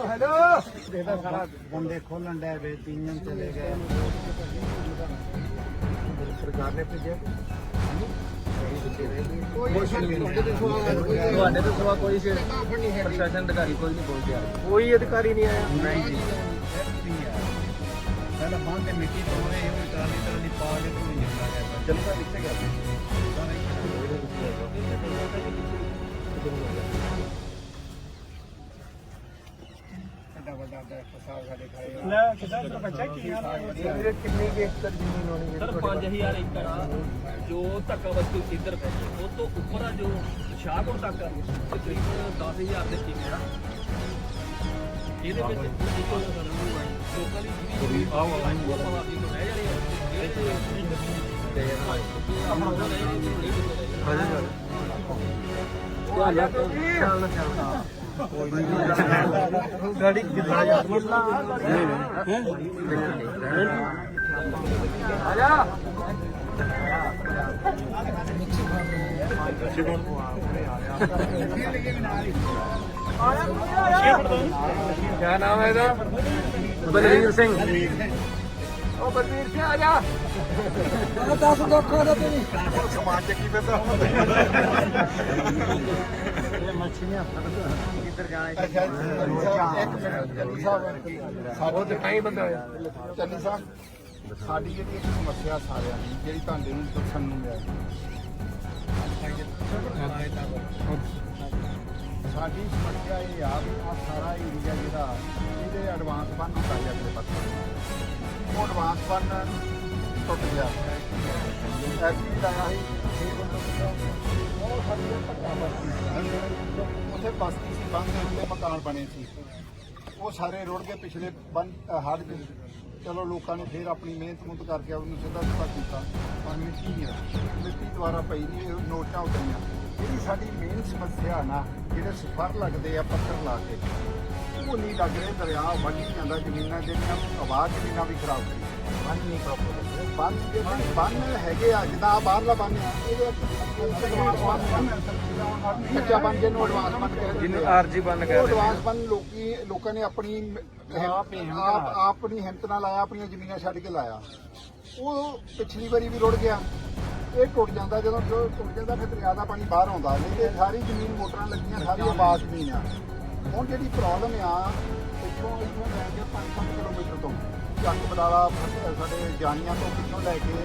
Hello. ਦੇਖਦਾ ਸਾਰਾ ਬੰਦੇ ਖੋਲਣ ਡੈ ਵੇ ਤੀਨ ਚਲੇ ਗਏ। ਸਰਕਾਰ ਨੇ ਭੇਜਿਆ। ਤੁਹਾਡੇ ਤੋਂ ਸਵਾ ਕੋਈ ਪ੍ਰਸ਼ਾਸਨ ਅਧਿਕਾਰੀ ਕੋਈ ਨਹੀਂ ਪਹੁੰਚਿਆ। ਕੋਈ ਅਧਿਕਾਰੀ ਨਹੀਂ ਆਇਆ। ਨਹੀਂ ਜੀ। ਪਹਿਲਾਂ ਬੰਦ ਤੇ ਮਿੱਟੀ ਪਾਉਂਦੇ ਇਹ ਵੀ ਟਰਾਲੀ ਟਰਾਲੀ ਪਾ ਕੇ ਤੋਂ ਨਿਕਲਾ ਗਿਆ ਚਲੋ ਕਿੱਥੇ ਗਿਆ ਵੱਡਾ ਵੱਡਾ ਫਸਾਦ ਸਾਡੇ ਖਾਏ ਲੈ ਕਿਦਾਂ ਤੇਰਾ ਬੱਚਾ ਕੀ ਹਾਲ ਹੈ ਕਿੰਨੀ ਕੁ ਏਕੜ ਜ਼ਮੀਨ ਹੋਣੀ ਸਰ 5000 ਏਕੜ ਆ ਜੋ ਧੱਕਾ ਵਸਤੂ ਇੱਧਰ ਪੈ ਉਹ ਤੋਂ ਉੱਪਰ ਆ ਜੋ ਸ਼ਾਹਪੁਰ ਤੱਕ ਆ, ਤਕਰੀਬਨ 10000 ਦੇ ਕਿੱਲੇ ਆ। ਇਹਦੇ ਵਿੱਚ ਲੋਕਾਂ ਦੀ ਜਿਹੜੀ ਆਓ ਪਤਾ ਵੀ ਰਹਿ ਜਾਣੀ ਆ ਇਹ ਤੇ ਆਪਣਾ ਰਹਿ ਜਾਣੀ ਕਿਆ ਨਾਮ ਹੈ ਇਹਦਾ? ਬਲਵੀਰ ਸਿੰਘ। ਉਹ ਬਲਵੀਰ ਸਿੰਘ ਆ ਜਾ। ਉਹ ਦੱਸ ਦੋਖਾ ਦਾ ਤੈਨੂੰ ਸਮਾਨ ਚੱਕੀ ਪੈਂਦਾ? ਮੱਛੀਆਂ ਕਿੱਧਰ ਜਾਣਾ ਅੱਛਾ ਇੱਕ ਮਿੰਟ ਚੱਲੀ ਸਾਹਿਬ ਸਾਡੇ ਤੇ ਕਈ ਬੰਦੇ ਹੋਏ ਚੱਲੀ ਸਾਹਿਬ ਸਾਡੀ ਜਿਹੜੀ ਇੱਕ ਸਮੱਸਿਆ ਸਾਰਿਆਂ ਦੀ ਜਿਹੜੀ ਤੁਹਾਡੇ ਨੂੰ ਦੱਸਣ ਨੂੰ ਮਿਲਿਆ। ਸਾਡੀ ਸਮੱਸਿਆ ਇਹ ਆ ਵੀ ਆ ਸਾਰਾ ਏਰੀਆ ਜਿਹੜਾ ਇਹਦੇ ਐਡਵਾਂਸ ਬੰਨ ਹੁੰਦਾ ਅਗਲੇ ਪਾਸੇ। ਉਹ ਐਡਵਾਂਸ ਬੰਨ ਟੁੱਟ ਗਿਆ। ਐਕਚੁਅਲੀ ਤਾਂ ਆਹੀ ਛੇ ਬੰਦੋ ਉਹ ਸਾਡੀ ਪੱਕਾ ਬਸਤੀ ਉੱਥੇ ਬਸਤੀ ਸੀ, ਬੰਦ ਦੇ ਉੱਤੇ ਮਕਾਨ ਬਣੇ ਸੀ। ਉਹ ਸਾਰੇ ਰੋੜ ਕੇ ਪਿਛਲੇ ਬੰਦ ਹੜ ਦੇ। ਚਲੋ ਲੋਕਾਂ ਨੇ ਫਿਰ ਆਪਣੀ ਮਿਹਨਤ ਮੁੰਦ ਕਰਕੇ ਉਹਨੂੰ ਸਿੱਧਾ ਸਿੱਧਾ ਕੀਤਾ। ਪਰ ਮਿੱਟੀ ਨਹੀਂ ਆ। ਮਿੱਟੀ ਦੁਆਰਾ ਪਈ ਨਹੀਂ ਨੋਟਾਂ ਉੱਤਰੀਆਂ ਜਿਹੜੀ ਸਾਡੀ ਮੇਨ ਸਮੱਸਿਆ ਨਾ, ਜਿਹੜੇ ਸਫਰ ਲੱਗਦੇ ਆ ਪੱਥਰ ਲਾ ਕੇ, ਉਹ ਨਹੀਂ ਲੱਗ ਰਹੇ ਦਰਿਆ, ਵੱਢੀ ਜਾਂਦਾ, ਜ਼ਮੀਨਾਂ ਜਿਹੜੀਆਂ ਆਵਾਜ਼ ਜ਼ਮੀਨਾਂ ਵੀ ਖਰਾਬ ਕਰੀ। ਪਾਣੀ ਨਹੀਂ ਪ੍ਰੋਪਰ ਬੰਨ ਹੈਗੇ ਆ ਜਿੱਦਾਂ ਆਹ ਬਾਹਰਲਾ ਬੰਨ ਆ। ਇਹਦੇ ਕੱਚਾ ਬੰਨ ਜਿਹਨੂੰ ਐਡਵਾਂਸ ਬੰਨ ਕਹਿੰਦੇ ਜਿਹਨੂੰ ਆ। ਆਰਜੀ ਬੰਨ ਉਹ ਕਹਿੰਦੇ ਨੇ। ਐਡਵਾਂਸ ਬੰਨ ਲੋਕੀ ਲੋਕਾਂ ਨੇ ਆਪਣੀ ਆਪ ਆਪ ਆਪਣੀ ਹਿੰਮਤ ਨਾਲ ਲਾਇਆ ਆਪਣੀਆਂ ਜ਼ਮੀਨਾਂ ਛੱਡ ਕੇ ਲਾਇਆ। ਉਹ ਪਿਛਲੀ ਵਾਰੀ ਵੀ ਰੁੜ ਗਿਆ। ਇਹ ਟੁੱਟ ਜਾਂਦਾ ਜਦੋਂ ਟੁੱਟ ਜਾਂਦਾ ਫਿਰ ਦਰਿਆ ਦਾ ਪਾਣੀ ਬਾਹਰ ਆਉਂਦਾ। ਨਹੀਂ ਤੇ ਸਾਰੀ ਜ਼ਮੀਨ ਮੋਟਰਾਂ ਲੱਗੀਆਂ ਸਾਰੀ ਆਬਾਦ ਜ਼ਮੀਨ ਆ। ਹੁਣ ਜਿਹੜੀ ਪ੍ਰੋਬਲਮ ਆ ਇੱਥੋਂ ਇੱਥੋਂ ਲੈ ਕੇ 5-7 ਕਿਲੋਮੀਟਰ ਤੋਂ। ਚੱਕ ਬਡਾਲਾ ਸਾਡੇ ਜਾਣੀਆਂ ਤੋਂ ਪਿੱਛੋਂ ਲੈ ਕੇ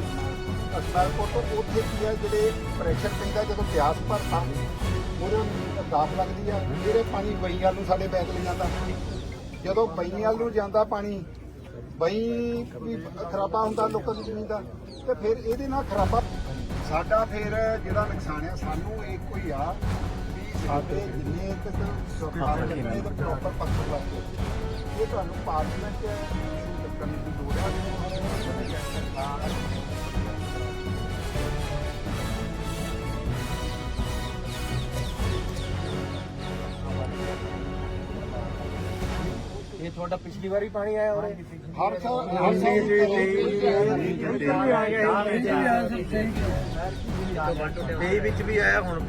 ਅਸਮੈਲਪੁਰ ਤੋਂ ਉੱਥੇ ਕੀ ਹੈ, ਜਿਹੜੇ ਪ੍ਰੈਸ਼ਰ ਪੈਂਦਾ ਜਦੋਂ ਪਿਆਸ ਭਰਦਾ, ਉਹਦੇ ਦਾਖ ਲੱਗਦੀ ਆ ਜਿਹੜੇ ਪਾਣੀ ਬਈ ਵੱਲ ਨੂੰ ਸਾਡੇ ਬੈਗ ਲੈ ਜਾਂਦਾ। ਜਦੋਂ ਬਈਆਂ ਨੂੰ ਜਾਂਦਾ ਪਾਣੀ, ਬਈ ਵੀ ਖਰਾਬਾ ਹੁੰਦਾ ਲੋਕਾਂ ਦੀ ਜ਼ਮੀਨ ਦਾ, ਤੇ ਫਿਰ ਇਹਦੇ ਨਾਲ ਖਰਾਬਾ ਸਾਡਾ ਫਿਰ ਜਿਹੜਾ ਨੁਕਸਾਨ ਆ ਸਾਨੂੰ ਇੱਕੋ ਹੀ ਆ ਵੀ ਸਾਡੇ ਜਿੰਨੇ ਤੱਕ ਸਰਕਾਰ ਨੇ ਪ੍ਰੋਪਰ ਪੱਖੋਂ ਵਾਸਤੇ ਇਹ ਤੁਹਾਨੂੰ ਪਾਰਲੀਮੈਂਟ ਚ ਇਸ਼ੂ ਇਹ ਤੁਹਾਡਾ ਪਿਛਲੀ ਵਾਰੀ ਪਾਣੀ ਆਇਆ ਉਰੇ? ਹਰ ਸਾਲ ਹਰ ਤੇਈ ਵਿੱਚ ਵੀ ਆਇਆ ਹੁਣ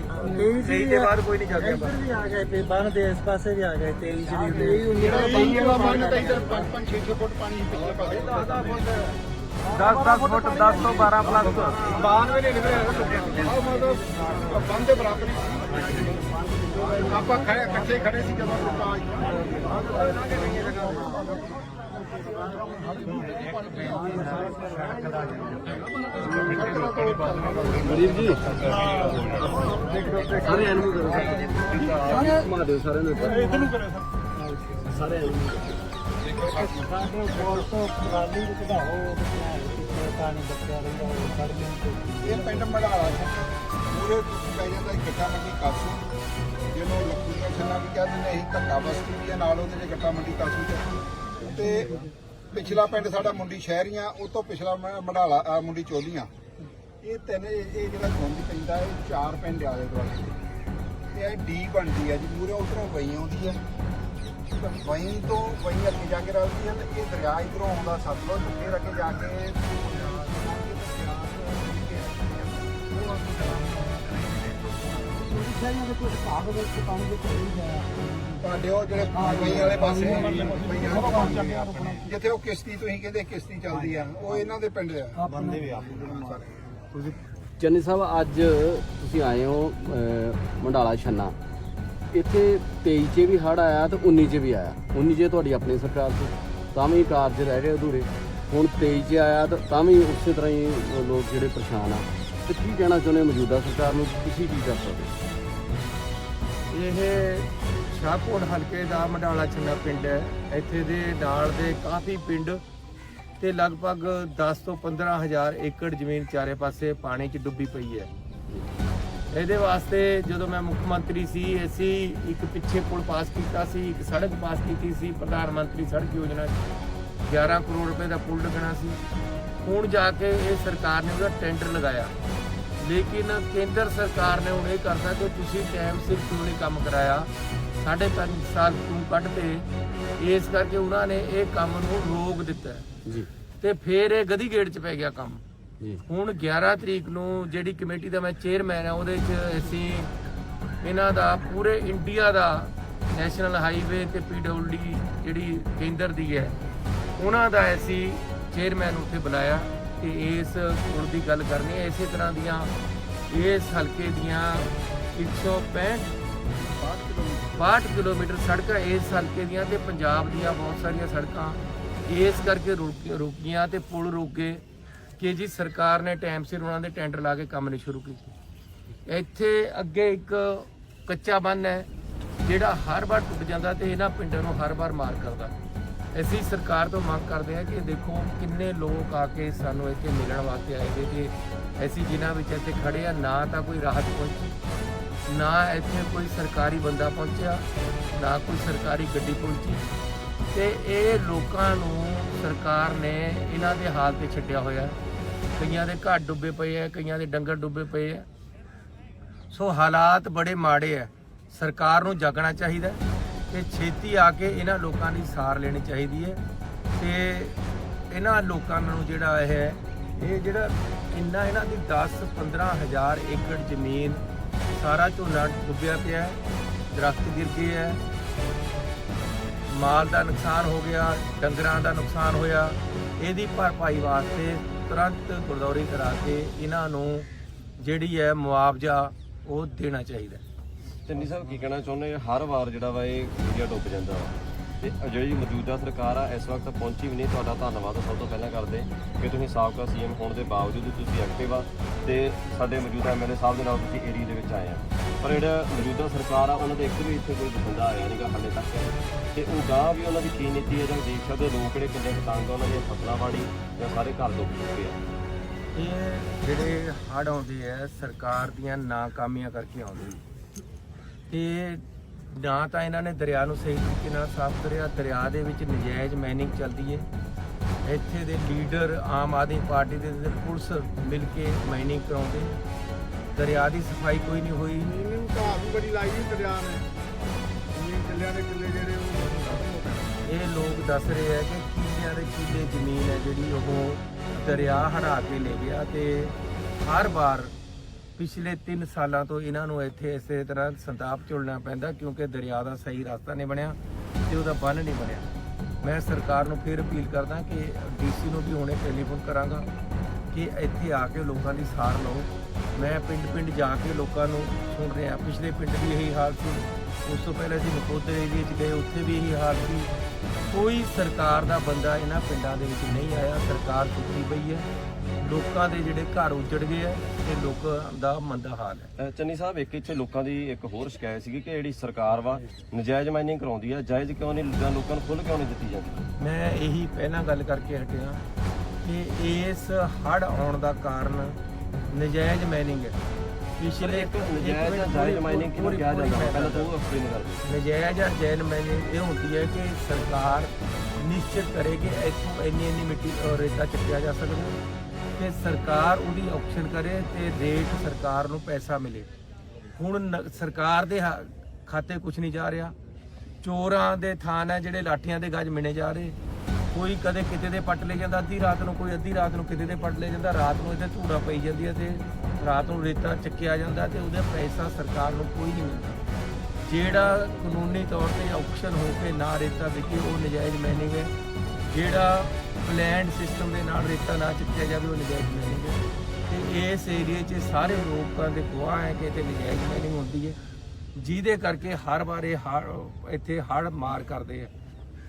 ਤੇਈ ਦੇ ਬਾਅਦ ਕੋਈ ਨਹੀਂ ਚੱਕਿਆ ਵੀ ਆ ਗਏ ਤੇ ਬੰਨ ਦੇ ਇਸ ਪਾਸੇ ਵੀ ਆ ਗਏ 23 ਚ ਵੀ ਜਿਹੜਾ ਬਈ ਵਾਲਾ ਬੰਨ ਤਾਂ ਇੱਧਰ 5-5 6-6 ਫੁੱਟ ਪਾਣੀ ਪਿਛਲੇ ਪਾਸੇ 10 10 ਫੁੱਟ। 10 ਤੋਂ 12 ਪਲੱਸ ਬਾਹਰ ਵੀ ਨਹੀਂ ਨਿਕਲਿਆ। ਆਹ ਮਤਲਬ ਬੰਦ ਦੇ ਬਰਾਬਰ ਹੀ ਸੀ। ਆਪਾਂ ਖੜੇ ਇਕੱਠੇ ਖੜੇ ਸੀ ਜਦੋਂ ਲੋਕਾਂ ਗਰੀਬ ਜੀ। ਸਾਰੇ ਐਨਮੀ ਕਰੋ। ਘੁਮਾ ਦਿਓ ਸਾਰੇ ਨੂੰ। ਇਧਰ ਨੂੰ ਕਰੋ ਸਾਰੇ। ਸਾਡੇ ਕੋਲ ਤੋਂ ਟਰਾਲੀ ਵਿੱਚ ਕਢਾਓ ਤੇ ਪਾਣੀ ਬੱਚਿਆ ਰਹਿੰਦਾ ਉਹ ਖੜ ਜਾਂਦੇ ਇਹ ਪਿੰਡ ਮੜਾਲਾ ਸੀ ਪੂਰੇ ਪੈ ਜਾਂਦਾ ਇੱਕ ਗੱਟਾ ਮੰਡੀ ਕਾਸੂ ਜਿਹਨੂੰ ਲੱਕੂਆਂ ਛੰਨਾ ਵੀ ਕਹਿੰਦੇ ਨੇ ਅਸੀਂ ਧੱਕਾ ਬਸਤੀ ਵੀ ਹੈ ਨਾਲ ਉਹਦੇ ਚ ਗੱਟਾ ਮੰਡੀ ਕਾਸੂ ਚ ਤੇ ਪਿਛਲਾ ਪਿੰਡ ਸਾਡਾ ਮੁੰਡੀ ਸ਼ਹਿਰੀਆਂ ਉਹ ਤੋਂ ਪਿਛਲਾ ਮ- ਮਢਾਲਾ ਅ, ਮੁੰਡੀ ਚੋਲੀਆਂ। ਇਹ ਤਿੰਨ ਇਹ ਜਿਹੜਾ ਗੁੰਦ ਪੈਂਦਾ ਇਹ ਚਾਰ ਪਿੰਡ ਆਲੇ ਦੁਆਲੇ ਤੇ ਇਹ ਡੀ ਬਣਦੀ ਹੈ ਜੀ ਮੂਰੇ ਉਧਰੋਂ ਵਈ ਆਉਂਦੀ ਹੈ ਤੇ ਵਈ ਤੋਂ ਵਈ ਅੱਗੇ ਜਾ ਕੇ ਰਲਦੀ ਹੈ ਤੇ ਇਹ ਦਰਿਆ ਇਧਰੋਂ ਆਉਂਦਾ ਸਤਲੁਜ ਤੇ ਫਿਰ ਅੱਗੇ ਜਾ ਕੇ ਦੇ ਵਿੱਚ ਦੇ ਕੋਈ ਤੁਹਾਡੇ ਉਹ ਜਿਹੜੇ ਵਈ ਵਾਲੇ ਪਾਸੇ ਜਿੱਥੇ ਉਹ ਕਿਸ਼ਤੀ ਤੁਸੀਂ ਕਹਿੰਦੇ ਕਿਸ਼ਤੀ ਚੱਲਦੀ ਆ ਉਹ ਇਹਨਾਂ ਦੇ ਪਿੰਡ ਆ। ਬੰਦੇ ਵੀ ਸਾਰੇ ਚੰਨੀ ਸਾਹਿਬ ਅੱਜ ਤੁਸੀਂ ਆਏ ਹੋ ਮੰਡਾਲਾ ਛੰਨਾ। ਇੱਥੇ 23 ਚ ਵੀ ਹੜ ਆਇਆ ਤੇ 19 ਚ ਵੀ ਆਇਆ। 19 ਚ ਤੁਹਾਡੀ ਆਪਣੀ ਸਰਕਾਰ ਸੀ ਤਾਂ ਵੀ ਕਾਰਜ ਰਹਿ ਗਏ ਅਧੂਰੇ। ਹੁਣ 23 ਚ ਆਇਆ ਤਾਂ ਤਾਂ ਵੀ ਉਸੇ ਤਰ੍ਹਾਂ ਹੀ ਲੋਕ ਜਿਹੜੇ ਪਰੇਸ਼ਾਨ ਆ। ਤੇ ਕੀ ਕਹਿਣਾ ਚਾਹੁੰਦੇ ਮੌਜੂਦਾ ਸਰਕਾਰ ਨੂੰ? ਤੁਸੀਂ ਕੀ ਕਰ ਸਕਦੇ ਹੋ? ਇਹ ਸ਼ਾਹਕੋਟ ਹਲਕੇ ਦਾ ਮਡਾਲਾ ਛੰਨਾ ਪਿੰਡ ਹੈ। ਇੱਥੇ ਦੇ ਨਾਲ ਦੇ ਕਾਫੀ ਪਿੰਡ ਤੇ ਲਗਭਗ 10 ਤੋਂ 15 ਹਜ਼ਾਰ ਏਕੜ ਜ਼ਮੀਨ ਚਾਰੇ ਪਾਸੇ ਪਾਣੀ 'ਚ ਡੁੱਬੀ ਪਈ ਹੈ। ਇਹਦੇ ਵਾਸਤੇ ਜਦੋਂ ਮੈਂ ਮੁੱਖ ਮੰਤਰੀ ਸੀ, ਅਸੀਂ ਇੱਕ ਪਿੱਛੇ ਪੁਲ ਪਾਸ ਕੀਤਾ ਸੀ, ਇੱਕ ਸੜਕ ਪਾਸ ਕੀਤੀ ਸੀ, ਪ੍ਰਧਾਨ ਮੰਤਰੀ ਸੜਕ ਯੋਜਨਾ 'ਚ। 11 ਕਰੋੜ ਰੁਪਏ ਦਾ ਪੁਲ ਲੱਗਣਾ ਸੀ। ਹੁਣ ਜਾ ਕੇ ਇਹ ਸਰਕਾਰ ਨੇ ਉਹਦਾ ਟੈਂਡਰ ਲਗਾਇਆ। ਲੇਕਿਨ ਕੇਂਦਰ ਸਰਕਾਰ ਨੇ ਹੁਣ ਇਹ ਕਰਤਾ ਕਿ ਤੁਸੀਂ ਟਾਈਮ ਸਿਰ ਕਿਉਂ ਨਹੀਂ ਕੰਮ ਕਰਾਇਆ? ਸਾਢੇ ਪੰਜ ਸਾਲ ਕਿਉਂ ਕੱਢਦੇ ਇਸ ਕਰਕੇ ਉਹਨਾਂ ਨੇ ਇਹ ਕੰਮ ਨੂੰ ਰੋਕ ਦਿੱਤਾ। ਜੀ। ਤੇ ਫਿਰ ਇਹ ਗਦੀ ਗੇਟ 'ਚ ਪੈ ਗਿਆ ਕੰਮ। ਜੀ। ਹੁਣ 11 ਤਰੀਕ ਨੂੰ ਜਿਹੜੀ ਕਮੇਟੀ ਦਾ ਮੈਂ ਚੇਅਰਮੈਨ ਆ ਉਹਦੇ 'ਚ ਅਸੀਂ ਇਹਨਾਂ ਦਾ ਪੂਰੇ ਇੰਡੀਆ ਦਾ ਨੈਸ਼ਨਲ ਹਾਈਵੇ ਤੇ ਪੀਡਬਲਯੂਡੀ ਜਿਹੜੀ ਕੇਂਦਰ ਦੀ ਹੈ ਉਹਨਾਂ ਦਾ ਅਸੀਂ ਚੇਅਰਮੈਨ ਉੱਥੇ ਬੁਲਾਇਆ। ਕਿ ਇਸ ਪੁਲ ਦੀ ਗੱਲ ਕਰਨੀ ਹੈ, ਇਸੇ ਤਰ੍ਹਾਂ ਦੀਆਂ ਇਸ ਹਲਕੇ ਦੀਆਂ 165 62 ਕਿਲੋਮੀਟਰ ਸੜਕਾਂ ਇਸ ਹਲਕੇ ਦੀਆਂ ਤੇ ਪੰਜਾਬ ਦੀਆਂ ਬਹੁਤ ਸਾਰੀਆਂ ਸੜਕਾਂ ਇਸ ਕਰਕੇ ਰੁਕ ਰੁਕੀਆਂ ਤੇ ਪੁਲ ਰੁਕ ਗਏ ਕਿ ਜੀ ਸਰਕਾਰ ਨੇ ਟਾਈਮ ਸਿਰ ਉਹਨਾਂ ਦੇ ਟੈਂਡਰ ਲਾ ਕੇ ਕੰਮ ਨਹੀਂ ਸ਼ੁਰੂ ਕੀਤੇ। ਇੱਥੇ ਅੱਗੇ ਇੱਕ ਕੱਚਾ ਬੰਨ ਹੈ ਜਿਹੜਾ ਹਰ ਵਾਰ ਟੁੱਟ ਜਾਂਦਾ ਤੇ ਇਹਨਾਂ ਪਿੰਡਾਂ ਨੂੰ ਹਰ ਵਾਰ ਮਾਰ ਕਰਦਾ। ਅਸੀਂ ਸਰਕਾਰ ਤੋਂ ਮੰਗ ਕਰਦੇ ਹਾਂ ਕਿ ਦੇਖੋ ਕਿੰਨੇ ਲੋਕ ਆ ਕੇ ਸਾਨੂੰ ਇੱਥੇ ਮਿਲਣ ਵਾਸਤੇ ਆਏ ਨੇ ਤੇ ਅਸੀਂ ਜਿਨ੍ਹਾਂ ਵਿੱਚ ਇੱਥੇ ਖੜੇ ਆ ਨਾ ਤਾਂ ਕੋਈ ਰਾਹਤ ਪਹੁੰਚੀ, ਨਾ ਇੱਥੇ ਕੋਈ ਸਰਕਾਰੀ ਬੰਦਾ ਪਹੁੰਚਿਆ, ਨਾ ਕੋਈ ਸਰਕਾਰੀ ਗੱਡੀ ਪਹੁੰਚੀ। ਤੇ ਇਹ ਲੋਕਾਂ ਨੂੰ ਸਰਕਾਰ ਨੇ ਇਹਨਾਂ ਦੇ ਹਾਲ ਤੇ ਛੱਡਿਆ ਹੋਇਆ। ਕਈਆਂ ਦੇ ਘਰ ਡੁੱਬੇ ਪਏ ਆ, ਕਈਆਂ ਦੇ ਡੰਗਰ ਡੁੱਬੇ ਪਏ ਆ। ਸੋ ਹਾਲਾਤ ਬੜੇ ਮਾੜੇ ਆ। ਸਰਕਾਰ ਨੂੰ ਜਾਗਣਾ ਚਾਹੀਦਾ। ਤੇ ਛੇਤੀ ਆ ਕੇ ਇਹਨਾਂ ਲੋਕਾਂ ਦੀ ਸਾਰ ਲੈਣੀ ਚਾਹੀਦੀ ਹੈ ਤੇ ਇਹਨਾਂ ਲੋਕਾਂ ਨੂੰ ਜਿਹੜਾ ਇਹ ਹੈ, ਇਹ ਜਿਹੜਾ ਇੰਨਾ ਇਹਨਾਂ ਦੀ 10 15 ਹਜ਼ਾਰ ਏਕੜ ਜ਼ਮੀਨ ਸਾਰਾ ਝੋਨਾ ਡੁੱਬਿਆ ਪਿਆ ਹੈ, ਦਰਖਤ ਗਿਰ ਗਏ ਹੈ, ਮਾਲ ਦਾ ਨੁਕਸਾਨ ਹੋ ਗਿਆ, ਡੰਗਰਾਂ ਦਾ ਨੁਕਸਾਨ ਹੋਇਆ, ਇਹਦੀ ਭਰਪਾਈ ਵਾਸਤੇ ਤੁਰੰਤ ਗੁਰਦੌਰੀ ਕਰਾ ਕੇ ਇਹਨਾਂ ਨੂੰ ਜਿਹੜੀ ਹੈ ਮੁਆਵਜ਼ਾ ਉਹ ਦੇਣਾ ਚਾਹੀਦਾ ਹੈ ਚੰਨੀ ਸਾਹਿਬ, ਕੀ ਕਹਿਣਾ ਚਾਹੁੰਦੇ ਆ? ਹਰ ਵਾਰ ਜਿਹੜਾ ਵਾ ਇਹ ਏਰੀਆ ਡੁੱਬ ਜਾਂਦਾ ਵਾ। ਤੇ ਜਿਹੜੀ ਮੌਜੂਦਾ ਸਰਕਾਰ ਆ, ਇਸ ਵਕਤ ਪਹੁੰਚੀ ਵੀ ਨਹੀਂ। ਤੁਹਾਡਾ ਧੰਨਵਾਦ ਸਭ ਤੋਂ ਪਹਿਲਾਂ ਕਰਦੇ ਕਿ ਤੁਸੀਂ ਸਾਬਕਾ ਸੀਐਮ ਹੋਣ ਦੇ ਬਾਵਜੂਦ ਤੁਸੀਂ ਐਕਟਿਵ ਆ ਤੇ ਸਾਡੇ ਮੌਜੂਦਾ ਐਮਐਲਏ ਸਾਹਿਬ ਦੇ ਨਾਲ ਤੁਸੀਂ ਏਰੀਆ ਦੇ ਵਿੱਚ ਆਏ ਆ। ਪਰ ਜਿਹੜਾ ਮੌਜੂਦਾ ਸਰਕਾਰ ਆ, ਉਹਨਾਂ ਦੇ ਇੱਕ ਵੀ ਇੱਥੇ ਕੋਈ ਬੰਦਾ ਆਇਆ ਨਹੀਂਗਾ ਹਾਲੇ ਤੱਕ। ਤੇ ਉਹ ਗਾਂਹ ਵੀ ਉਹਨਾਂ ਦੀ ਕੀ ਨੀਤੀ ਹੈ ਜਾਂ ਦੇਖ ਸਕਦੇ ਹੋ, ਲੋਕ ਜਿਹੜੇ ਕਿੰਨੇ ਕੁ ਤੰਗ ਆ, ਉਹਨਾਂ ਦੀਆਂ ਫਸਲਾਂ ਵਾੜੀ ਜਾਂ ਸਾਰੇ ਘਰ ਡੁੱਬ ਚੁੱਕੇ ਆ। ਇਹ ਜਿਹੜੇ ਹੜ੍ਹ ਆਉਂਦੇ ਆ, ਸਰਕਾਰ ਦੀਆਂ ਨਾਕਾਮੀਆਂ ਕਰਕੇ ਆਉਂਦੇ ਨੇ ਤੇ ਨਾ ਤਾਂ ਇਹਨਾਂ ਨੇ ਦਰਿਆ ਨੂੰ ਸਹੀ ਤਰੀਕੇ ਨਾਲ ਸਾਫ਼ ਕਰਿਆ ਦਰਿਆ ਦੇ ਵਿੱਚ ਨਜਾਇਜ਼ ਮਾਈਨਿੰਗ ਚੱਲਦੀ ਹੈ ਇੱਥੇ ਦੇ ਲੀਡਰ ਆਮ ਆਦਮੀ ਪਾਰਟੀ ਦੇ ਤੇ ਪੁਲਿਸ ਮਿਲ ਕੇ ਮਾਈਨਿੰਗ ਕਰਾਉਂਦੇ ਦਰਿਆ ਦੀ ਸਫ਼ਾਈ ਕੋਈ ਨਹੀਂ ਹੋਈ। ਘਾਹ ਵੀ ਬੜੀ ਲਾਈ ਦੀ ਦਰਿਆ ਨੇ। ਇੰਨੇ ਕਿੱਲਿਆਂ ਦੇ ਕਿੱਲੇ ਜਿਹੜੇ ਉਹ ਖਤਮ ਹੋ ਗਏ। ਇਹ ਲੋਕ ਦੱਸ ਰਹੇ ਆ ਕਿ ਕਿੱਲਿਆਂ ਦੇ ਕਿੱਲੇ ਜ਼ਮੀਨ ਹੈ ਜਿਹੜੀ ਉਹ ਦਰਿਆ ਹੜਾ ਕੇ ਲੈ ਗਿਆ ਤੇ ਹਰ ਵਾਰ ਪਿਛਲੇ 3 ਸਾਲਾਂ ਤੋਂ ਇਹਨਾਂ ਨੂੰ ਇੱਥੇ ਇਸੇ ਤਰ੍ਹਾਂ ਸੰਤਾਪ ਝੁਲਣਾ ਪੈਂਦਾ ਕਿਉਂਕਿ ਦਰਿਆ ਦਾ ਸਹੀ ਰਸਤਾ ਨਹੀਂ ਬਣਿਆ ਤੇ ਉਹਦਾ ਬੰਨ ਨਹੀਂ ਬਣਿਆ। ਮੈਂ ਸਰਕਾਰ ਨੂੰ ਫਿਰ ਅਪੀਲ ਕਰਦਾ ਕਿ ਡੀਸੀ ਨੂੰ ਵੀ ਹੁਣੇ ਟੈਲੀਫੋਨ ਕਰਾਂਗਾ ਕਿ ਇੱਥੇ ਆ ਕੇ ਲੋਕਾਂ ਦੀ ਸਾਰ ਲਓ। ਮੈਂ ਪਿੰਡ ਪਿੰਡ ਜਾ ਕੇ ਲੋਕਾਂ ਨੂੰ ਸੁਣ ਰਿਹਾ। ਪਿਛਲੇ ਪਿੰਡ ਵੀ ਇਹੀ ਹਾਲ ਸੀ। ਉਸ ਤੋਂ ਪਹਿਲਾਂ ਅਸੀਂ ਨਕੋਦਰ ਏਰੀਏ 'ਚ ਗਏ, ਉੱਥੇ ਵੀ ਇਹੀ ਹਾਲ ਸੀ। ਕੋਈ ਸਰਕਾਰ ਦਾ ਬੰਦਾ ਇਹਨਾਂ ਪਿੰਡਾਂ ਦੇ ਵਿੱਚ ਨਹੀਂ ਆਇਆ। ਸਰਕਾਰ ਸੁੱਤੀ ਪਈ ਹੈ। ਲੋਕਾਂ ਦੇ ਜਿਹੜੇ ਘਰ ਉਜੜ ਗਏ ਆ ਤੇ ਲੋਕਾਂ ਦਾ ਮੰਦਾ ਹਾਲ ਹੈ। ਚੰਨੀ ਸਾਹਿਬ ਇੱਕ ਇੱਥੇ ਲੋਕਾਂ ਦੀ ਇੱਕ ਹੋਰ ਸ਼ਿਕਾਇਤ ਸੀਗੀ ਕਿ ਜਿਹੜੀ ਸਰਕਾਰ ਵਾ ਨਜਾਇਜ਼ ਮਾਈਨਿੰਗ ਕਰਾਉਂਦੀ ਆ ਜਾਇਜ਼ ਕਿਉਂ ਨਹੀਂ ਜਾਂ ਲੋਕਾਂ ਨੂੰ ਖੁੱਲ੍ਹ ਕਿਉਂ ਨਹੀਂ ਦਿੱਤੀ ਜਾਂਦੀ? ਮੈਂ ਇਹੀ ਪਹਿਲਾਂ ਗੱਲ ਕਰਕੇ ਹਟਿਆ ਕਿ ਇਸ ਹੜ ਆਉਣ ਦਾ ਕਾਰਨ ਨਜਾਇਜ਼ ਮਾਈਨਿੰਗ ਹੈ। ਪਿਛਲੇ ਇੱਕ ਨਜਾਇਜ਼ ਜਾਂ ਜਾਇਜ਼ ਮਾਈਨਿੰਗ ਪੂਰੀ- ਕਿਹਾ ਜਾਂਦਾ? ਵਾ? ਪਹਿਲਾਂ ਤਾਂ ਉਹ ਐਕਸਪਲੇਨ ਕਰ। ਦਿਓ ਨਜਾਇਜ਼ ਜਾਂ ਜੈਨ ਮਾਈਨਿੰਗ ਇਹ ਹੁੰਦੀ ਹੈ ਕਿ ਸਰਕਾਰ ਨਿਸ਼ਚਿਤ ਕਰੇ ਕਿ ਇੱਥੋਂ ਇੰਨੀ ਇੰਨੀ ਮਿੱਟੀ ਰੇਤਾ ਚੱਕਿਆ ਜਾ ਸਕਦਾ ਹੈ। ਤੇ ਸਰਕਾਰ ਉਹਦੀ ਆਕਸ਼ਨ ਕਰੇ ਤੇ ਰੇਟ ਸਰਕਾਰ ਨੂੰ ਪੈਸਾ ਮਿਲੇ। ਹੁਣ ਨ- ਸਰਕਾਰ ਦੇ ਹਾ- ਖਾਤੇ ਕੁਝ ਨਹੀਂ ਜਾ ਰਿਹਾ। ਚੋਰਾਂ ਦੇ ਥਾਨ ਹੈ ਜਿਹੜੇ ਲਾਠੀਆਂ ਦੇ ਗੱਜ ਮਿਣੇ ਜਾ ਰਹੇ। ਕੋਈ ਕਦੇ ਕਿਤੇ ਦੇ ਪੱਟ ਲੈ ਜਾਂਦਾ, ਅੱਧੀ ਰਾਤ ਨੂੰ ਕੋਈ ਅੱਧੀ ਰਾਤ ਨੂੰ ਕਿਤੇ ਦੇ ਪੱਟ ਲੈ ਜਾਂਦਾ। ਰਾਤ ਨੂੰ ਇੱਥੇ ਧੂੜਾ ਪਈ ਜਾਂਦੀ ਹੈ ਤੇ ਰਾਤ ਨੂੰ ਰੇਤਾ ਚੱਕਿਆ ਜਾਂਦਾ ਤੇ ਉਹਦਾ ਪੈਸਾ ਸਰਕਾਰ ਨੂੰ ਕੋਈ ਨਹੀਂ ਮਿਲਦਾ। ਜਿਹੜਾ ਕਾਨੂੰਨੀ ਤੌਰ ਤੇ ਆਕਸ਼ਨ ਹੋ ਕੇ ਨਾ ਰੇਤਾ ਵਿਕੇ, ਉਹ ਨਜਾਇਜ਼ ਮਾਈਨਿੰਗ ਹੈ। ਜਿਹੜਾ ਪਲਾਨਡ ਸਿਸਟਮ ਦੇ ਨਾਲ ਰੇਤਾ ਨਾ ਚੁੱਕਿਆ ਜਾਵੇ, ਉਹ ਨਜਾਇਜ਼ ਮਾਈਨਿੰਗ ਹੈ ਤੇ ਇਸ ਏਰੀਏ 'ਚ ਸਾਰੇ ਲੋਕਾਂ ਦੇ ਗਵਾਹ ਹੈ ਕਿ ਇੱਥੇ ਨਜਾਇਜ਼ ਮਾਈਨਿੰਗ ਹੁੰਦੀ ਹੈ। ਜਿਹਦੇ ਕਰਕੇ ਹਰ ਵਾਰੇ ਹੜ ਇੱਥੇ ਹੜ ਮਾਰ ਕਰਦੇ ਆ।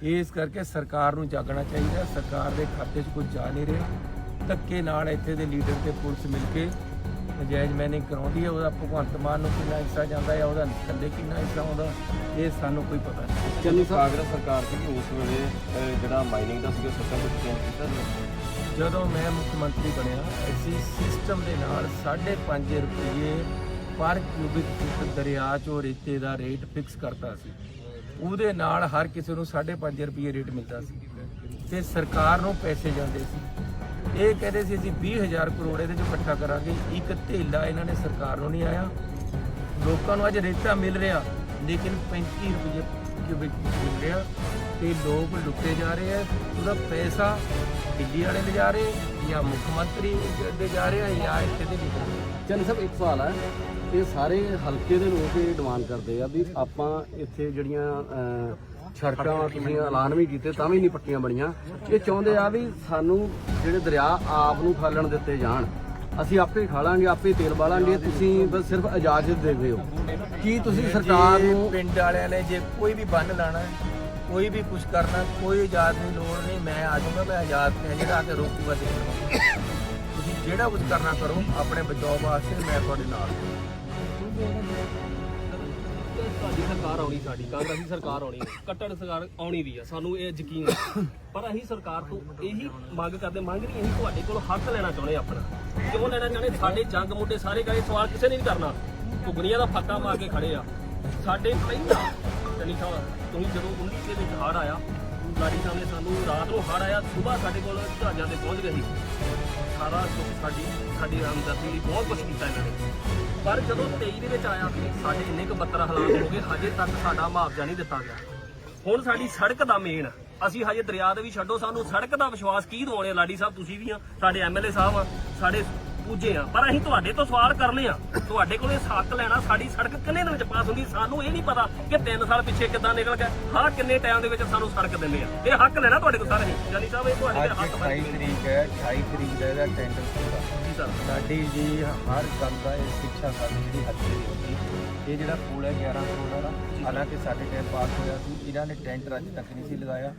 ਇਸ ਕਰਕੇ ਸਰਕਾਰ ਨੂੰ ਜਾਗਣਾ ਚਾਹੀਦਾ। ਸਰਕਾਰ ਦੇ ਖਾਤੇ 'ਚ ਕੁਝ ਜਾ ਨਹੀਂ ਰਿਹਾ। ਧੱਕੇ ਨਾਲ ਇੱਥੇ ਦੇ ਲੀਡਰ ਤੇ ਪੁਲਿਸ ਮਿਲ ਕੇ ਨਜਾਇਜ਼ ਮੈਨਿੰਗ ਕਰਾਉਂਦੀ ਹੈ ਉਹਦਾ ਭਗਵੰਤ ਮਾਨ ਨੂੰ ਕਿੰਨਾ ਹਿੱਸਾ ਜਾਂਦਾ ਹੈ ਉਹਦਾ ਥੱਲੇ ਕਿੰਨਾ ਹਿੱਸਾ ਆਉਂਦਾ ਇਹ ਸਾਨੂੰ ਕੋਈ ਪਤਾ ਨਹੀਂ। ਚੰਨੀ ਕਾਂਗਰਸ ਸਰਕਾਰ ਸੀ ਉਸ ਵੇਲੇ ਜਿਹੜਾ ਮਾਈਨਿੰਗ ਦਾ ਸੀਗਾ ਸਿਸਟਮ ਚੇਂਜ ਕੀਤਾ ਜਦੋਂ ਮੈਂ ਮੁੱਖ ਮੰਤਰੀ ਬਣਿਆ ਅਸੀਂ ਸਿਸਟਮ ਦੇ ਨਾਲ 5.5 ਰੁਪਏ ਪਰ ਕਿਊਬਿਕ ਫੁੱਟ ਦਰਿਆ ਚੋਂ ਰੇਤੇ ਦਾ ਰੇਟ ਫਿਕਸ ਕਰਤਾ ਸੀ। ਉਹਦੇ ਨਾਲ ਹਰ ਕਿਸੇ ਨੂੰ 5.5 ਰੁਪਏ ਰੇਟ ਮਿਲਦਾ ਸੀ। ਤੇ ਸਰਕਾਰ ਨੂੰ ਪੈਸੇ ਜਾਂਦੇ ਸੀ। ਇਹ ਕਹਿੰਦੇ ਸੀ ਅਸੀਂ 20000 ਕਰੋੜ ਇਹਦੇ 'ਚ ਇਕੱਠਾ ਕਰਾਂਗੇ। ਇੱਕ ਧੇਲਾ ਇਹਨਾਂ ਨੇ ਸਰਕਾਰ ਨੂੰ ਨਹੀਂ ਆਇਆ। ਲੋਕਾਂ ਨੂੰ ਅੱਜ ਰੇਤਾ ਮਿਲ ਰਿਹਾ, ਲੇਕਿਨ 35 ਰੁਪਏ ਕਿਊਬਿਕ ਮਿਲ ਰਿਹਾ ਤੇ ਲੋਕ ਲੁੱਟੇ ਜਾ ਰਹੇ ਆ। ਉਹਦਾ ਪੈਸਾ ਦਿੱਲੀ ਵਾਲੇ ਲੈ ਜਾ ਰਹੇ ਜਾਂ ਮੁੱਖ ਮੰਤਰੀ ਦੇ ਜਾ ਰਹੇ ਆ ਜਾਂ ਇੱਥੇ ਦੇ ਨਹੀਂ ਚੰਨੀ ਸਾਹਿਬ, ਇੱਕ ਸਵਾਲ ਹੈ ਇਹ ਸਾਰੇ ਹਲਕੇ ਦੇ ਲੋਕ ਇਹ ਡਿਮਾਂਡ ਕਰਦੇ ਆ ਵੀ ਆਪਾਂ ਇੱਥੇ ਜਿਹੜੀਆਂ ਸੜਕਾਂ ਤੁਸੀਂ ਐਲਾਨ ਵੀ ਕੀਤੇ ਤਾਂ ਵੀ ਨਹੀਂ ਪੱਕੀਆਂ ਬਣੀਆਂ। ਇਹ ਚਾਹੁੰਦੇ ਆ ਵੀ ਸਾਨੂੰ ਜਿਹੜੇ ਦਰਿਆ ਆਪ ਨੂੰ ਖਾਲਣ ਦਿੱਤੇ ਜਾਣ। ਅਸੀਂ ਆਪੇ ਖਾਲਾਂਗੇ ਆਪੇ ਤੇਲ ਬਾਲਾਂਗੇ ਤੁਸੀਂ ਬਸ ਸਿਰਫ ਇਜਾਜ਼ਤ ਦੇ ਦਿਓ। ਕੀ ਤੁਸੀਂ ਸਰਕਾਰ ਨੂੰ ਪਿੰਡ ਵਾਲਿਆਂ ਨੇ ਜੇ ਕੋਈ ਵੀ ਬੰਨ ਲਾਣਾ ਹੈ, ਕੋਈ ਵੀ ਕੁਝ ਕਰਨਾ ਕੋਈ ਇਜਾਜ਼ਤ ਦੀ ਲੋੜ ਨਹੀਂ ਮੈਂ ਆ ਜਾਊਂਗਾ ਮੈਂ ਇਜਾਜ਼ਤ ਤੇ ਜਿਹੜਾ ਆ ਕੇ ਰੋਕੂਗਾ ਦੇ ਤੁਸੀਂ ਜਿਹੜਾ ਕੁਝ ਕਰਨਾ ਕਰੋ ਆਪਣੇ ਬਚਾਓ ਵਾਸਤੇ ਮੈਂ ਤੁਹਾਡੇ ਨਾਲ। ਤੁਹਾਡੀ ਸਰਕਾਰ ਆਉਣੀ ਸਾਡੀ ਕਾਂਗਰਸੀ ਸਰਕਾਰ ਆਉਣੀ ਕੱਟੜ ਸਰਕਾਰ ਆਉਣੀ ਦੀ ਆ, ਸਾਨੂੰ ਇਹ ਯਕੀਨ ਹੈ। ਪਰ ਅਸੀਂ ਸਰਕਾਰ ਤੋਂ ਇਹੀ ਮੰਗ ਕਰਦੇ, ਮੰਗ ਨਹੀਂ, ਅਸੀਂ ਤੁਹਾਡੇ ਕੋਲ ਹੱਕ ਲੈਣਾ ਚਾਹੁੰਦੇ ਆਪਣਾ। ਕਿਉਂ ਲੈਣਾ ਚਾਹੁੰਦੇ? ਸਾਡੇ ਜੰਗ ਮੋਢੇ ਸਾਰੇ ਗਏ ਸਵਾਲ ਕਿਸੇ ਨੇ ਨਹੀਂ ਕਰਨਾ। ਘੁਗਨੀਆਂ ਦਾ ਫੱਕਾ ਮਾਰ ਕੇ ਖੜੇ ਆ। ਸਾਡੇ ਪਹਿਲਾਂ ਚੰਨੀ ਸਾਹਿਬ ਤੁਸੀਂ ਜਦੋਂ 19 ਦੇ ਵਿੱਚ ਹੜ ਆਇਆ ਲਾੜੀ ਸਾਹਿਬ ਨੇ ਸਾਨੂੰ ਰਾਤ ਨੂੰ ਹੜ ਆਇਆ ਸਵੇਰ ਸਾਡੇ ਕੋਲ ਜਹਾਜ਼ਾਂ ਤੇ ਪਹੁੰਚ ਗਏ ਸੀ। ਸਾਰਾ ਸੁੱਖ ਸਾਡੀ ਸਾਡੀ ਰਾਮਦਰਦੀ ਲਈ ਬਹੁਤ ਕੁਝ ਕੀਤਾ ਇਹਨਾਂ ਨੇ। ਪਰ ਜਦੋਂ 23 ਦੇ ਵਿੱਚ ਆਇਆ ਸੀ, ਸਾਡੇ ਇੰਨੇ ਕੁ ਬੱਤਰ ਹਾਲਾਤ ਹੋ ਗਏ, ਹਜੇ ਤੱਕ ਸਾਡਾ ਮੁਆਵਜ਼ਾ ਨਹੀਂ ਦਿੱਤਾ ਗਿਆ। ਹੁਣ ਸਾਡੀ ਸੜਕ ਦਾ ਮੇਨ ਅਸੀਂ ਹਜੇ ਦਰਿਆ ਦੇ ਵੀ ਛੱਡੋ, ਸਾਨੂੰ ਸੜਕ ਦਾ ਵਿਸ਼ਵਾਸ ਕੀ ਦਿਵਾਉਣੇ ਲਾਡੀ ਸਾਹਿਬ, ਤੁਸੀਂ ਵੀ ਆ, ਸਾਡੇ ਐਮਐਲਏ ਸਾਹਿਬ ਆ, ਸਾਡੇ ਪੂਜੇ ਆ। ਪਰ ਅਸੀਂ ਤੁਹਾਡੇ ਤੋਂ ਸਵਾਲ ਕਰਨੇ ਆ। ਤੁਹਾਡੇ ਕੋਲੇ ਹੱਕ ਲੈਣਾ ਸਾਡੀ ਸੜਕ ਕਿੰਨੇ ਦੇ ਵਿੱਚ ਪਾਸ ਹੁੰਦੀ? ਸਾਨੂੰ ਇਹ ਨਹੀਂ ਪਤਾ ਕਿ 3 ਸਾਲ ਪਿੱਛੇ ਕਿੱਦਾਂ ਨਿਕਲ ਗਿਆ। ਹਾਂ ਕਿੰਨੇ ਟਾਈਮ ਦੇ ਵਿੱਚ ਸਾਨੂੰ ਸੜਕ ਦਿੰਦੇ ਆ। ਇਹ ਹੱਕ ਲੈਣਾ ਤੁਹਾਡੇ ਕੋਲ ਸਾਰੇ? ਜਾਨੀ ਸਾਹਿਬ ਇਹ ਤੁਹਾਡੇ ਹੱਕ 28 ਬਣਦੇ ਤਰੀਕ ਹੈ 28 ਤਰੀਕ ਦਾ ਇਹਦਾ ਟੈਂਡਰ ਸਰ। ਸਾਡੀ ਜੀ ਹਰ ਗੱਲ ਦਾ ਇਹ ਸਿੱਖਿਆ ਸਾਡੀ ਜਿਹੜੀ ਹੱਥ ਦੀ ਹੁੰਦੀ ਇਹ ਜਿਹੜਾ ਪੂਲ ਹੈ 11 ਕਰੋੜ ਵਾਲਾ ਹਾਲਾਂਕਿ ਸਾਡੇ ਟਾਈਮ ਪਾਸ ਹੋਇਆ ਸੀ। ਇਹਨਾਂ ਨੇ ਟੈਂਡਰ ਅੱਜ ਤੱਕ ਨਹੀਂ ਸੀ ਲਗਾਇਆ।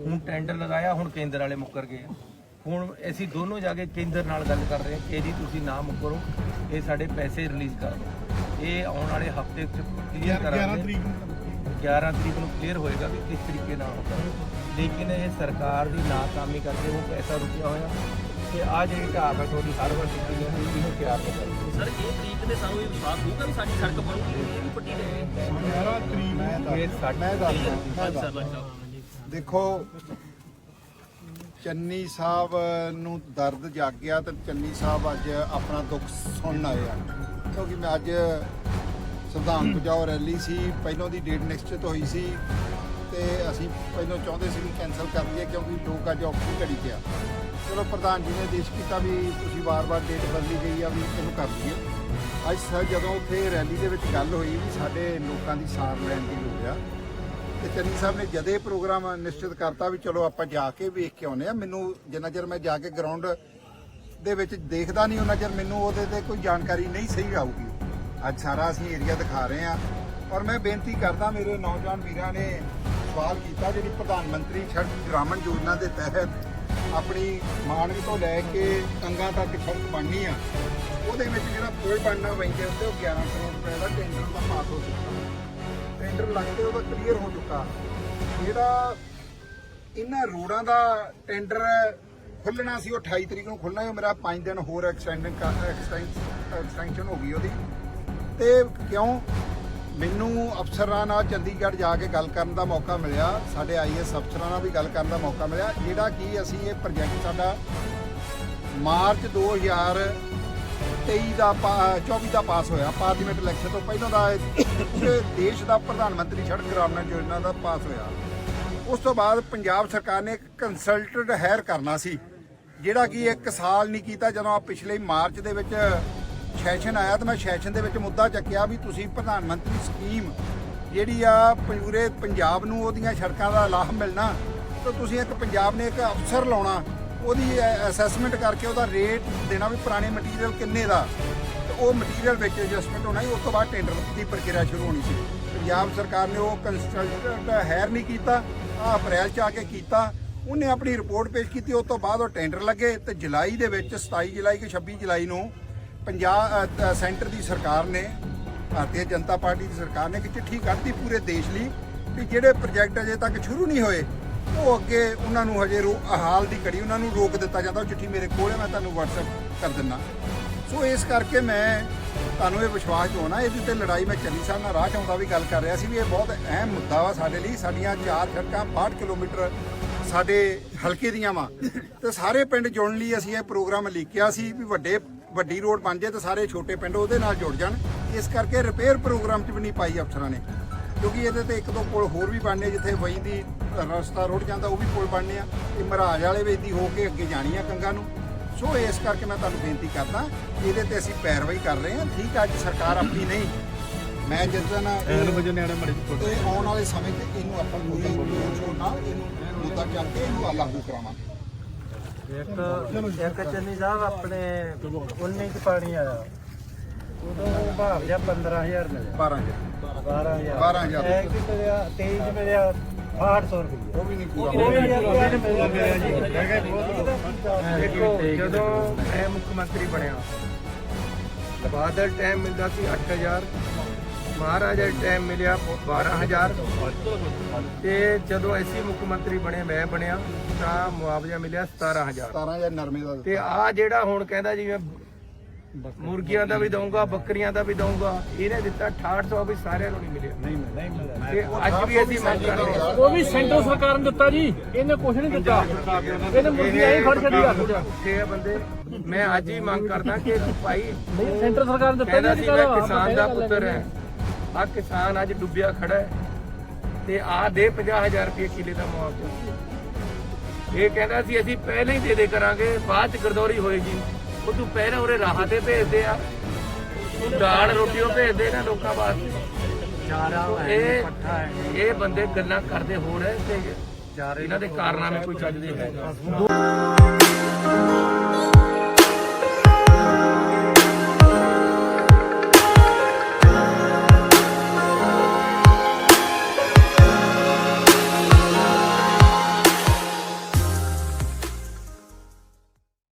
ਹੁਣ ਟੈਂਡਰ ਲਗਾਇਆ ਹੁਣ ਕੇਂਦਰ ਵਾਲੇ ਮੁੱਕਰ ਗਏ ਆ। ਹੁਣ ਅਸੀਂ ਦੋਨੋਂ ਜਾ ਕੇ ਕੇਂਦਰ ਨਾਲ ਗੱਲ ਕਰ ਰਹੇ ਹਾਂ ਕਿ ਜੀ ਤੁਸੀਂ ਨਾ ਮੁੱਕਰੋ ਇਹ ਸਾਡੇ ਪੈਸੇ ਰਿਲੀਜ਼ ਕਰ ਦਿਓ। ਇਹ ਆਉਣ ਵਾਲੇ ਹਫ਼ਤੇ ਵਿੱਚ ਕਲੀਅਰ ਕਰਾਂਗੇ। 11 ਤਰੀਕ ਨੂੰ 11 ਤਰੀਕ ਨੂੰ ਕਲੀਅਰ ਹੋਏਗਾ ਵੀ ਕਿਸ ਤਰੀਕੇ ਨਾਲ ਹੋਗਾ ਲੇਕਿਨ ਇਹ ਸਰਕਾਰ ਦੀ ਨਾਕਾਮੀ ਕਰਕੇ ਉਹ ਪੈਸਾ ਰੁਕਿਆ ਹੋਇਆ ਤੇ ਆ ਜਿਹੜੀ ਢਾਬ ਹੈ ਤੁਹਾਡੀ ਹਰ ਵਾਰ ਟੁੱਟੀ ਹੈ ਇਹਨੂੰ ਤਿਆਰ ਕਰਦੀ ਸਰ ਇਹ ਤਰੀਕ ਤੇ ਸਾਨੂੰ ਇਹ ਵਿਸ਼ਵਾਸ ਹੋਊਗਾ ਵੀ ਸਾਡੀ ਸੜਕ ਬਣੂਗੀ ਇਹ ਵੀ ਪੱਟੀ ਰਹੇ ਇਹ ਸਾਡੇ ਮੈਂ ਦੱਸਦਾ ਮੈਂ ਸਾਹਿਬ ਦੇਖੋ ਚੰਨੀ ਸਾਹਿਬ ਨੂੰ ਦਰਦ ਜਾਗ ਗਿਆ ਤੇ ਚੰਨੀ ਸਾਹਿਬ ਅੱਜ ਆਪਣਾ ਦੁੱਖ ਸੁਣਨ ਆਏ ਆ। ਕਿਉਂਕਿ ਮੈਂ ਅੱਜ ਸੰਵਿਧਾਨ ਬਚਾਓ ਰੈਲੀ ਸੀ ਪਹਿਲੋਂ ਦੀ ਡੇਟ ਨਿਸ਼ਚਿਤ ਹੋਈ ਸੀ ਤੇ ਅਸੀਂ ਪਹਿਲਾਂ ਚਾਹੁੰਦੇ ਸੀ ਵੀ ਕੈਨਸਲ ਕਰ ਦਈਏ ਕਿਉਂਕਿ ਲੋਕ ਅੱਜ ਔਖੀ ਘੜੀ ਤੇ ਆ। ਚਲੋ ਪ੍ਰਧਾਨ ਜੀ ਨੇ ਆਦੇਸ਼ ਕੀਤਾ ਵੀ ਤੁਸੀਂ ਵਾਰ-ਵਾਰ ਡੇਟ ਬਦਲੀ ਗਈ ਆ ਵੀ ਇਹਨੂੰ ਕਰ ਦਈਏ ਅੱਜ ਸਰ ਜਦੋਂ ਉੱਥੇ ਰੈਲੀ ਦੇ ਵਿੱਚ ਗੱਲ ਹੋਈ ਵੀ ਸਾਡੇ ਲੋਕਾਂ ਦੀ ਸਾਰ ਲੈਣ ਦੀ ਲੋੜ ਆ ਤੇ ਚੰਨੀ ਸਾਹਿਬ ਨੇ ਜਦੇ ਪ੍ਰੋਗਰਾਮ ਨਿਸ਼ਚਿਤ ਕਰਤਾ ਵੀ ਚਲੋ ਆਪਾਂ ਜਾ ਕੇ ਵੇਖ ਕੇ ਆਉਨੇ ਆ ਮੈਨੂੰ ਜਿੰਨਾ ਚਿਰ ਮੈਂ ਜਾ ਕੇ ਗਰਾਊਂਡ ਦੇ ਵਿੱਚ ਦੇਖਦਾ ਨਹੀਂ ਉਹਨਾਂ ਚਿਰ ਮੈਨੂੰ ਉਹਦੇ ਤੇ ਕੋਈ ਜਾਣਕਾਰੀ ਨਹੀਂ ਸਹੀ ਆਊਗੀ। ਅੱਜ ਸਾਰਾ ਅਸੀਂ ਏਰੀਆ ਦਿਖਾ ਰਹੇ ਆ ਔਰ ਮੈਂ ਬੇਨਤੀ ਕਰਦਾ, ਮੇਰੇ ਨੌਜਵਾਨ ਵੀਰਾਂ ਨੇ ਸਵਾਲ ਕੀਤਾ ਜਿਹੜੀ ਪ੍ਰਧਾਨ ਮੰਤਰੀ ਸੜਕ ਗ੍ਰਾਮੀਣ ਯੋਜਨਾ ਦੇ ਤਹਿਤ ਆਪਣੀ ਮਾਨਵੀ ਤੋਂ ਲੈ ਕੇ ਕੰਗਾ ਤੱਕ ਸੜਕ ਬਣਨੀ ਆ, ਉਹਦੇ ਵਿੱਚ ਜਿਹੜਾ ਪੁਲ ਬਣਨਾ ਵੈਂਦੇ ਉੱਤੇ ਉਹ 11 ਕਰੋੜ ਰੁਪਏ ਦਾ ਟੈਂਡਰ ਦਾ ਪਾਸ ਹੋ ਚੁੱਕਾ ਟੈਂਡਰ ਲੱਗ ਕੇ ਉਹਦਾ ਕਲੀਅਰ ਹੋ ਚੁੱਕਾ। ਜਿਹੜਾ ਇਹਨਾਂ ਰੋਡਾਂ ਦਾ ਟੈਂਡਰ ਖੁੱਲਣਾ ਸੀ, ਉਹ 28 ਤਰੀਕ ਨੂੰ ਖੁੱਲਣਾ ਹੈ ਮੇਰਾ 5 ਦਿਨ ਹੋਰ ਐਕਸਟੈਂਡਿੰਗ ਐਕਸਟੈਂਸ਼ਨ ਹੋ ਗਈ ਉਹਦੀ। ਤੇ ਕਿਉਂ? ਮੈਨੂੰ ਅਫਸਰਾਂ ਨਾਲ ਚੰਡੀਗੜ੍ਹ ਜਾ ਕੇ ਗੱਲ ਕਰਨ ਦਾ ਮੌਕਾ ਮਿਲਿਆ, ਸਾਡੇ ਆਈਐਸ ਅਫਸਰਾਂ ਨਾਲ ਵੀ ਗੱਲ ਕਰਨ ਦਾ ਮੌਕਾ ਮਿਲਿਆ, ਜਿਹੜਾ ਕਿ ਅਸੀਂ ਇਹ ਪ੍ਰੋਜੈਕਟ ਸਾਡਾ ਮਾਰਚ 2023 ਦਾ ਪਾ- 24 ਦਾ ਪਾਸ ਹੋਇਆ, ਪਾਰਲੀਮੈਂਟ ਇਲੈਕਸ਼ਨ ਤੋਂ ਪਹਿਲਾਂ ਦਾ ਇਹ ਪੂਰੇ ਦੇਸ਼ ਦਾ ਪ੍ਰਧਾਨ ਮੰਤਰੀ ਸੜਕ ਗ੍ਰਾਮੀਣ ਯੋਜਨਾ ਦਾ ਪਾਸ ਹੋਇਆ। ਉਸ ਤੋਂ ਬਾਅਦ ਪੰਜਾਬ ਸਰਕਾਰ ਨੇ ਇੱਕ ਕੰਸਲਟੈਂਟ ਹਾਇਰ ਕਰਨਾ ਸੀ, ਜਿਹੜਾ ਕਿ ਇੱਕ ਸਾਲ ਨਹੀਂ ਕੀਤਾ ਜਦੋਂ ਆ ਪਿਛਲੇ ਮਾਰਚ ਦੇ ਵਿੱਚ ਸੈਸ਼ਨ ਆਇਆ ਤਾਂ ਮੈਂ ਸੈਸ਼ਨ ਦੇ ਵਿੱਚ ਮੁੱਦਾ ਚੱਕਿਆ ਵੀ ਤੁਸੀਂ ਪ੍ਰਧਾਨ ਮੰਤਰੀ ਸਕੀਮ ਜਿਹੜੀ ਆ ਪੂਰੇ ਪੰਜਾਬ ਨੂੰ ਉਹਦੀਆਂ ਸੜਕਾਂ ਦਾ ਲਾਭ ਮਿਲਣਾ, ਤਾਂ ਤੁਸੀਂ ਇੱਕ ਪੰਜਾਬ ਨੇ ਇੱਕ ਅਫਸਰ ਲਾਉਣਾ, ਉਹਦੀ ਅਸੈਸਮੈਂਟ ਕਰਕੇ ਉਹਦਾ ਰੇਟ ਦੇਣਾ ਵੀ ਪੁਰਾਣੇ ਮਟੀਰੀਅਲ ਕਿੰਨੇ ਦਾ। ਉਹ ਮਟੀਰੀਅਲ ਵਿੱਚ ਐਡਜਸਟਮੈਂਟ ਹੋਣਾ ਸੀ, ਉਸ ਤੋਂ ਬਾਅਦ ਟੈਂਡਰ ਦੀ ਪ੍ਰਕਿਰਿਆ ਸ਼ੁਰੂ ਹੋਣੀ ਸੀ। ਪੰਜਾਬ ਸਰਕਾਰ ਨੇ ਉਹ ਕੰਸਲਟੈਂਟ ਹੈਰ ਨਹੀਂ ਕੀਤਾ ਆ ਅਪ੍ਰੈਲ ਚ ਆ ਕੇ ਕੀਤਾ। ਉਹਨੇ ਆਪਣੀ ਰਿਪੋਰਟ ਪੇਸ਼ ਕੀਤੀ, ਉਸ ਤੋਂ ਬਾਅਦ ਉਹ ਟੈਂਡਰ ਲੱਗੇ ਤੇ ਜੁਲਾਈ ਦੇ ਵਿੱਚ 27 ਜੁਲਾਈ ਕਿ 26 ਜੁਲਾਈ ਨੂੰ ਪੰਜਾਬ ਸੈਂਟਰ ਦੀ ਸਰਕਾਰ ਨੇ, ਭਾਰਤੀ ਜਨਤਾ ਪਾਰਟੀ ਦੀ ਸਰਕਾਰ ਨੇ ਇੱਕ ਚਿੱਠੀ ਕੱਢਤੀ ਪੂਰੇ ਦੇਸ਼ ਲਈ ਵੀ ਜਿਹੜੇ ਪ੍ਰੋਜੈਕਟ ਅਜੇ ਤੱਕ ਸ਼ੁਰੂ ਨਹੀਂ ਹੋਏ, ਉਹ ਅੱਗੇ ਉਹਨਾਂ ਨੂੰ ਹਜੇ ਰੋ- ਹਾਲ ਦੀ ਘੜੀ ਉਹਨਾਂ ਨੂੰ ਰੋਕ ਦਿੱਤਾ ਜਾਂਦਾ। ਉਹ ਚਿੱਠੀ ਮੇਰੇ ਕੋਲ ਹੈ, ਮੈਂ ਤੁਹਾਨੂੰ WhatsApp ਕਰ ਦਿੰਦਾ। ਸੋ ਇਸ ਕਰਕੇ ਮੈਂ ਤੁਹਾਨੂੰ ਇਹ ਵਿਸ਼ਵਾਸ ਦਿਵਾਉਣਾ ਇਹਦੇ ਤੇ ਲੜਾਈ ਮੈਂ ਚੰਨੀ ਸਾਹਿਬ ਨਾਲ ਰਾਹ 'ਚ ਵੀ ਗੱਲ ਕਰ ਰਿਹਾ ਸੀ ਵੀ ਇਹ ਬਹੁਤ ਅਹਿਮ ਮੁੱਦਾ ਵਾ ਸਾਡੇ ਲਈ, ਸਾਡੀਆਂ ਚਾਰ ਸੜਕਾਂ 62 ਕਿਲੋਮੀਟਰ ਸਾਡੇ ਹਲਕੇ ਦੀਆਂ ਵਾ। ਤੇ ਸਾਰੇ ਪਿੰਡ ਜੁੜਨ ਲਈ ਅਸੀਂ ਇਹ ਪ੍ਰੋਗਰਾਮ ਲਿਖਿਆ ਸੀ ਵੀ ਵੱਡੇ, ਵੱਡੀ ਰੋਡ ਬਣ ਜੇ ਤੇ ਸਾਰੇ ਛੋਟੇ ਪਿੰਡ ਉਹਦੇ ਨਾਲ ਜੁੜ ਜਾਣ। ਇਸ ਕਰਕੇ ਰਿਪੇਅਰ ਪ੍ਰੋਗਰਾਮ 'ਚ ਵੀ ਨਹੀਂ ਪਾਈ ਅਫਸਰਾਂ ਨੇ, ਕਿਉਂਕਿ ਇਹਦੇ ਤੇ ਇੱਕ ਦੋ ਪੁਲ ਹੋਰ ਵੀ ਬਣਨੇ, ਜਿੱਥੇ ਵਈ ਦੀ ਰਸਤਾ ਰੁੜ ਜਾਂਦਾ, ਉਹ ਵੀ ਪੁਲ ਬਣਨੇ ਆ। ਇਹ ਮਹਾਰਾਜ ਵਾਲੇ ਵੇਦੀ ਹੋ ਕੇ ਅੱਗੇ ਜਾਣੀ ਆ ਕੰਗਾ ਨੂੰ। ਸੋ ਇਸ ਕਰਕੇ ਮੈਂ ਤੁਹਾਨੂੰ ਬੇਨਤੀ ਕਰਦਾ ਇਹਦੇ ਤੇ ਅਸੀਂ ਪੈਰਵਾਈ ਕਰ ਰਹੇ ਹਾਂ। ਠੀਕ ਆ ਅੱਜ ਸਰਕਾਰ ਆਪਣੀ ਨਹੀਂ। ਮੈਂ ਜਿਸ ਦਿਨ ਐਨ ਵਜੇ ਨਿਆਣੇ ਮੜੇ ਤੇ ਆਉਣ ਵਾਲੇ ਸਮੇਂ ਤੇ ਇਹਨੂੰ ਆਪਾਂ ਪੂਰੀ ਜੋਰ ਨਾਲ ਇਹਨੂੰ ਮੁੱਦਾ ਚੱਕ ਕੇ ਇਹਨੂੰ ਲਾਗੂ ਕਰਾਵਾਂਗੇ। ਇੱਕ ਇੱਕ ਚੰਨੀ ਸਾਹਿਬ ਆਪਣੇ 19 ਚ ਪਾਣੀ ਆਇਆ। ਉਦੋਂ ਭਾਵ ਜਿਹਾ 15000 ਮਿਲਿਆ। 12000 12000 12000 ਇਹ ਕਿ ਮਿਲਿਆ 23 ਚ ਮਿਲਿਆ 800 ਰੁਪਏ। ਉਹ ਵੀ ਨਹੀਂ ਪੂਰਾ। ਉਹ ਵੀ ਮਿਲਿਆ ਜੀ ਦੇਖੋ ਜਦੋਂ ਮੈਂ ਮੁੱਖ ਮੰਤਰੀ ਬਣਿਆ ਬਾਦਲ ਟਾਈਮ ਮਿਲਦਾ ਸੀ 8000 ਮਹਾਰਾਜਾ ਟਾਈਮ ਮਿਲਿਆ 12000 ਤੇ ਜਦੋਂ ਐਸੀ ਮੁੱਖ ਮੰਤਰੀ ਬਣੇ ਮੈਂ ਬਣਿਆ ਤਾਂ ਮੁਆਵਜ਼ਾ ਮਿਲਿਆ 17000 17000 ਨਰਮੇ ਦਾ ਤੇ ਆ ਜਿਹੜਾ ਹੁਣ ਕਹਿੰਦਾ ਜੀ ਮੈਂ ਮੁਰਗੀਆਂ ਦਾ ਵੀ ਦਊਂਗਾ ਬੱਕਰੀਆਂ ਦਾ ਵੀ ਦਊਂਗਾ। ਇਹਨੇ ਦਿੱਤਾ 6800 ਵੀ ਸਾਰਿਆਂ ਨੂੰ ਨਹੀਂ ਮਿਲਿਆ। ਨਹੀਂ ਨਹੀਂ ਮਿਲਿਆ। ਤੇ ਅੱਜ ਵੀ ਅਸੀਂ ਮੰਗ ਕਰ ਰਹੇ ਹਾਂ। ਉਹ ਵੀ ਸੈਂਟਰ ਸਰਕਾਰ ਨੇ ਦਿੱਤਾ ਜੀ ਇਹਨੇ ਕੁਝ ਨਹੀਂ ਦਿੱਤਾ। ਇਹਨੇ ਮੁਰਗੀਆਂ ਹੀ ਫੜ ਛੱਡੀ ਹੱਥ 'ਚ। ਛੇ ਬੰਦੇ ਮੈਂ ਅੱਜ ਹੀ ਮੰਗ ਕਰਦਾ ਕਿ ਭਾਈ ਨਹੀਂ ਸੈਂਟਰ ਸਰਕਾਰ ਨੇ ਦਿੱਤਾ ਸੀ ਮੈਂ ਕਿਸਾਨ ਦਾ ਪੁੱਤਰ ਹੈ। ਆ ਕਿਸਾਨ ਅੱਜ ਡੁੱਬਿਆ ਖੜਾ ਹੈ। ਤੇ ਆ ਦੇ 50000 ਰੁਪਏ ਕਿਲੇ ਦਾ ਮੁਆਵਜ਼ਾ। ਇਹ ਕਹਿੰਦਾ ਸੀ ਅਸੀਂ ਪਹਿਲਾਂ ਹੀ ਦੇ ਦੇ ਕਰਾਂਗੇ ਬਾਅਦ ਚ ਗਰਦੌਰੀ ਹੋਏਗੀ। ਉਹ ਤੂੰ ਪਹਿਲਾਂ ਉਰੇ ਰਾਹਾਂ ਤੇ ਭੇਜਦੇ ਆ। ਦਾਲ ਰੋਟੀਆਂ ਭੇਜਦੇ ਨਾ ਲੋਕਾਂ ਵਾਸਤੇ। ਇਹ ਇਹ ਬੰਦੇ ਗੱਲਾਂ ਕਰਦੇ ਹੋ ਰਹੇ ਤੇ ਇਹਨਾਂ ਦੇ ਕਾਰਨਾਮੇ ਕੋਈ ਚੱਜ ਦੇ ਹੈ